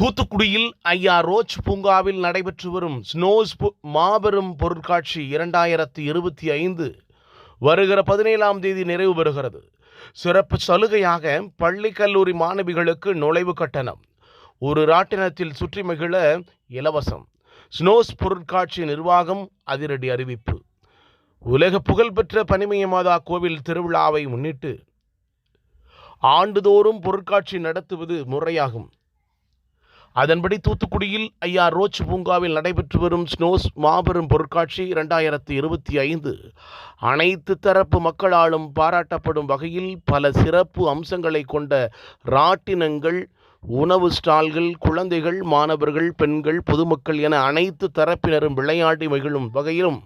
தூத்துக்குடியில் ஐயா ரோச் பூங்காவில் நடைபெற்று வரும் ஸ்னோஸ் மாபெரும் பொருட்காட்சி இரண்டாயிரத்தி இருபத்தி ஐந்து வருகிற பதினேழாம் தேதி நிறைவு பெறுகிறது. சிறப்பு சலுகையாக பள்ளி கல்லூரி மாணவிகளுக்கு நுழைவு கட்டணம். ஒரு ராட்டினத்தில் சுற்றி மகிழ இலவசம். ஸ்னோஸ் பொருட்காட்சி நிர்வாகம் அதிரடி அறிவிப்பு. உலக புகழ்பெற்ற பனிமய மாதா கோவில் திருவிழாவை முன்னிட்டு ஆண்டுதோறும் பொருட்காட்சி நடத்துவது முறையாகும். அதன்படி தூத்துக்குடியில் ஐயா ரோச் பூங்காவில் நடைபெற்று வரும் ஸ்னோஸ் மாபெரும் பொருட்காட்சி இரண்டாயிரத்தி இருபத்தி ஐந்து. அனைத்து தரப்பு மக்களாலும் பாராட்டப்படும் வகையில் பல சிறப்பு அம்சங்களை கொண்ட ராட்டினங்கள் உணவு ஸ்டால்கள் குழந்தைகள் மாணவர்கள் பெண்கள் பொதுமக்கள் என அனைத்து தரப்பினரும் விளையாடி மகிழும் வகையிலும்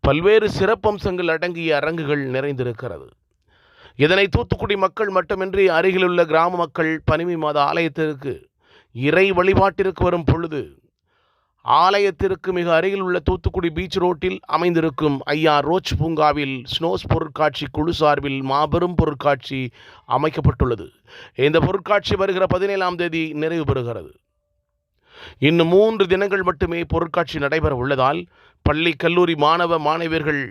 பல்வேறு சிறப்பம்சங்கள் அடங்கிய அரங்குகள் நிறைந்திருக்கிறது. இதனை தூத்துக்குடி மக்கள் மட்டுமின்றி அருகிலுள்ள கிராம மக்கள் பனிமி மாத ஆலயத்திற்கு இறை வழிபாட்டிற்கு வரும் பொழுது ஆலயத்திற்கு மிக அருகில் உள்ள தூத்துக்குடி பீச் ரோட்டில் அமைந்திருக்கும் ஐயா ரோச் பூங்காவில் ஸ்னோஸ் பொருட்காட்சி குழு சார்பில் மாபெரும் பொருட்காட்சி அமைக்கப்பட்டுள்ளது. இந்த பொருட்காட்சி வருகிற பதினேழாம் தேதி நிறைவு பெறுகிறது. இன்னும் மூன்று தினங்கள் மட்டுமே பொருட்காட்சி நடைபெற உள்ளதால் பள்ளி கல்லூரி மாணவ மாணவியர்கள்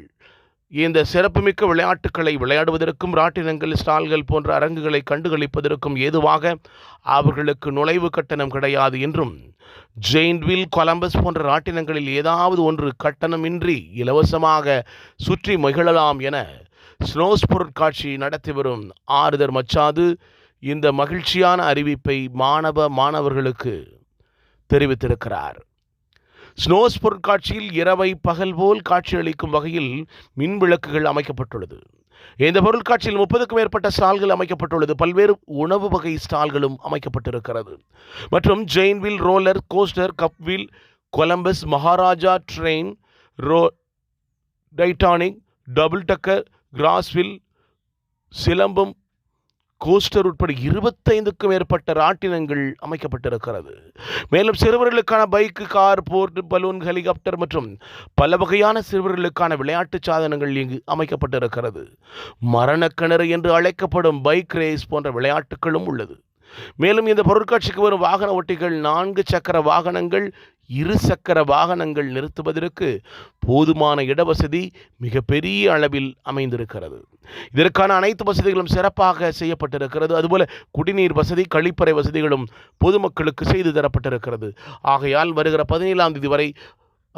இந்த சிறப்புமிக்க விளையாட்டுகளை விளையாடுவதற்கும் ராட்டினங்கள் ஸ்டால்கள் போன்ற அரங்குகளை கண்டுகளிப்பதற்கும் ஏதுவாக அவர்களுக்கு நுழைவு கட்டணம் கிடையாது என்றும் ஜெயின்வில் கொலம்பஸ் போன்ற ராட்டினங்களில் ஏதாவது ஒன்று கட்டணமின்றி இலவசமாக சுற்றி மகிழலாம் என ஸ்னோஸ் பொருட்காட்சி நடத்தி வரும் ஆறுதர் மச்சாது இந்த மகிழ்ச்சியான அறிவிப்பை மாணவ மாணவர்களுக்கு தெரிவித்திருக்கிறார். ஸ்னோஸ் பொருட்காட்சியில் இரவை பகல் போல் காட்சியளிக்கும் வகையில் மின் விளக்குகள் அமைக்கப்பட்டுள்ளது. இந்த பொருட்காட்சியில் முப்பதுக்கும் மேற்பட்ட ஸ்டால்கள் அமைக்கப்பட்டுள்ளது. பல்வேறு உணவு வகை ஸ்டால்களும் அமைக்கப்பட்டிருக்கிறது. மற்றும் giant wheel roller coaster cup wheel Columbus Maharaja train row Titanic double decker cross wheel Silambam coaster உட்பட இருபத்தைந்துக்கும் மேற்பட்ட ராட்டினங்கள் அமைக்கப்பட்டிருக்கிறது. மேலும் சிறுவர்களுக்கான bike car boat balloon helicopter மற்றும் பல வகையான சிறுவர்களுக்கான விளையாட்டு சாதனங்கள் இங்கு அமைக்கப்பட்டிருக்கிறது. மரணக்கிணறு என்று அழைக்கப்படும் பைக் ரேஸ் போன்ற விளையாட்டுகளும் உள்ளது. மேலும் இந்த பொருட்காட்சிக்கு வரும் வாகன ஓட்டிகள் நான்கு சக்கர வாகனங்கள் இரு சக்கர வாகனங்கள் நிறுத்துவதற்கு போதுமான இடவசதி மிகப்பெரிய அளவில் அமைந்திருக்கிறது. இதற்கான அனைத்து வசதிகளும் சிறப்பாக செய்யப்பட்டிருக்கிறது. அதுபோல குடிநீர் வசதி கழிப்பறை வசதிகளும் பொதுமக்களுக்கு செய்து தரப்பட்டிருக்கிறது. ஆகையால் வருகிற பதினேழாம் தேதி வரை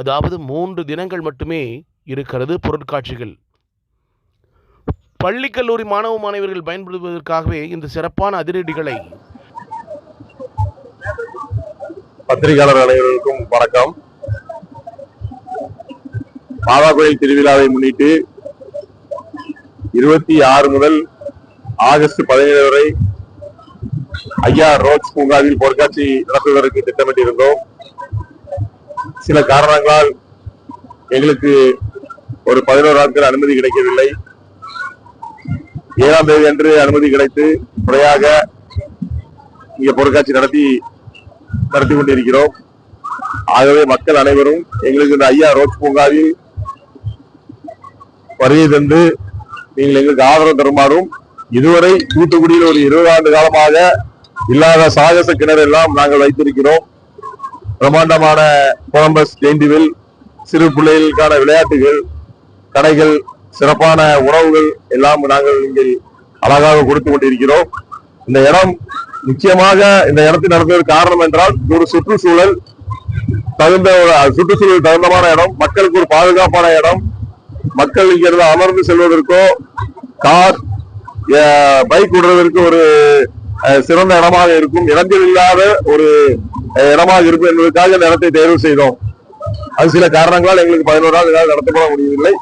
அதாவது மூன்று தினங்கள் மட்டுமே இருக்கிறது பொருட்காட்சிகள். பள்ளி கல்லூரி மாணவ மாணவர்கள் பயன்படுத்துவதற்காகவே இந்த சிறப்பான அதிரடிகளை பத்திரிகையாளர் அனைவருக்கும் வணக்கம். மாதா கோயில் திருவிழாவை முன்னிட்டு இருபத்தி ஆறு முதல் ஆகஸ்ட் பதினேழு வரை ஐயா ரோஜ் பூங்காவில் பொருட்காட்சி நடத்துவதற்கு திட்டமிட்டிருந்தோம். சில காரணங்களால் எங்களுக்கு ஒரு பதினோரு நாட்கள் அனுமதி கிடைக்கவில்லை. ஏழாம் தேதி அன்று அனுமதி கிடைத்து முறையாக இங்கே பொருட்காட்சி நடத்தி நடத்தி கொண்டிருக்கிறோம். ஆகவே மக்கள் அனைவரும் எங்களுக்கு இந்த ஐயா ரோஜ் பூங்காவில் வருகை தந்து நீங்கள் எங்களுக்கு ஆதரவு தருமாறும் இதுவரை தூத்துக்குடியில் ஒரு இருபது ஆண்டு காலமாக இல்லாத சாகச கிணறு எல்லாம் நாங்கள் வைத்திருக்கிறோம். பிரம்மாண்டமான கொலம்பஸ் ஜெயந்திவில் சிறு பிள்ளைகளுக்கான விளையாட்டுகள் கடைகள் சிறப்பான உணவுகள் எல்லாம் நாங்கள் இங்கே அழகாக கொடுத்து கொண்டிருக்கிறோம். இந்த இடம் முக்கியமாக இந்த இடத்தை நடந்தது காரணம் என்றால் ஒரு சுற்றுச்சூழல் தகுந்த ஒரு சுற்றுச்சூழல் தகுந்தமான இடம். மக்களுக்கு ஒரு பாதுகாப்பான இடம். மக்கள் இங்கிருந்து அமர்ந்து செல்வதற்கோ கார் பைக் விடுறதற்கு ஒரு சிறந்த இடமாக இருக்கும். இடங்கள் இல்லாத ஒரு இடமாக இருக்கும் என்பதற்காக இந்த இடத்தை தேர்வு செய்தோம். அது சில காரணங்களால் எங்களுக்கு பதினோரு நாள் நடத்தப்பட முடியவில்லை.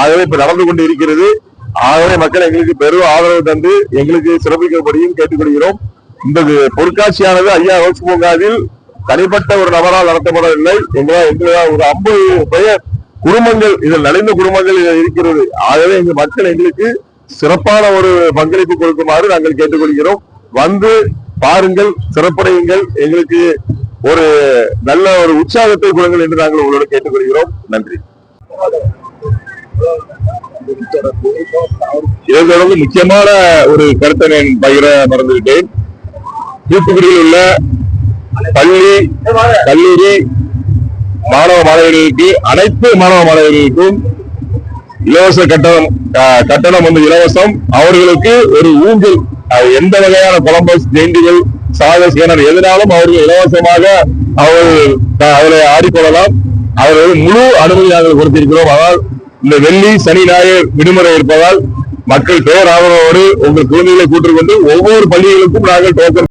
ஆகவே இப்ப நடந்து கொண்டு இருக்கிறது. ஆகவே மக்கள் எங்களுக்கு பெரும் ஆதரவு தந்து எங்களுக்கு சிறப்பிக்கப்படியும் கேட்டுக்கொள்கிறோம். இந்த பொருட்காட்சியானது ஐயா ரோஸ் பூங்காவில் தனிப்பட்ட ஒரு நபரால் நடத்தப்படவில்லை. எங்களால் எங்களால் ஒரு ஐம்பது பெயர் குடும்பங்கள் இதில் நலிந்த குடும்பங்கள் இதில் இருக்கிறது. ஆகவே எங்க மக்கள் எங்களுக்கு சிறப்பான ஒரு பங்களிப்பு கொடுக்குமாறு நாங்கள் கேட்டுக்கொள்கிறோம். வந்து பாருங்கள் சிறப்படையுங்கள். எங்களுக்கு ஒரு நல்ல ஒரு உற்சாகத்தை கொடுங்கள் என்று நாங்கள் உங்களோட கேட்டுக்கொள்கிறோம். நன்றி. இதை தொடர்ந்து முக்கியமான ஒரு கருத்தை நான் பகிர மறந்துவிட்டேன். தூத்துக்குடியில் உள்ள பள்ளி கல்லூரி மாணவ மாணவர்களுக்கு அனைத்து மாணவ மாணவிகளுக்கும் இலவச கட்டணம் கட்டணம் வந்து இலவசம். அவர்களுக்கு ஒரு ஊஞ்சல் எந்த வகையான கொலம்பஸ் ஜெயந்திகள் சாகஸ் ஏனர் எதனாலும் அவர்கள் இலவசமாக அவர்கள் அஹ், ஆடிக்கொள்ளலாம். அவர்கள் முழு அனுமதி நாங்கள் கொடுத்திருக்கிறோம். ஆனால் இந்த வெள்ளி சனி ஞாயிறு விடுமுறை இருப்பதால் மக்கள் பேர் உங்கள் குழந்தைகளை கூட்டிக் கொண்டு ஒவ்வொரு பள்ளிகளுக்கும் நாங்கள் டோக்கன்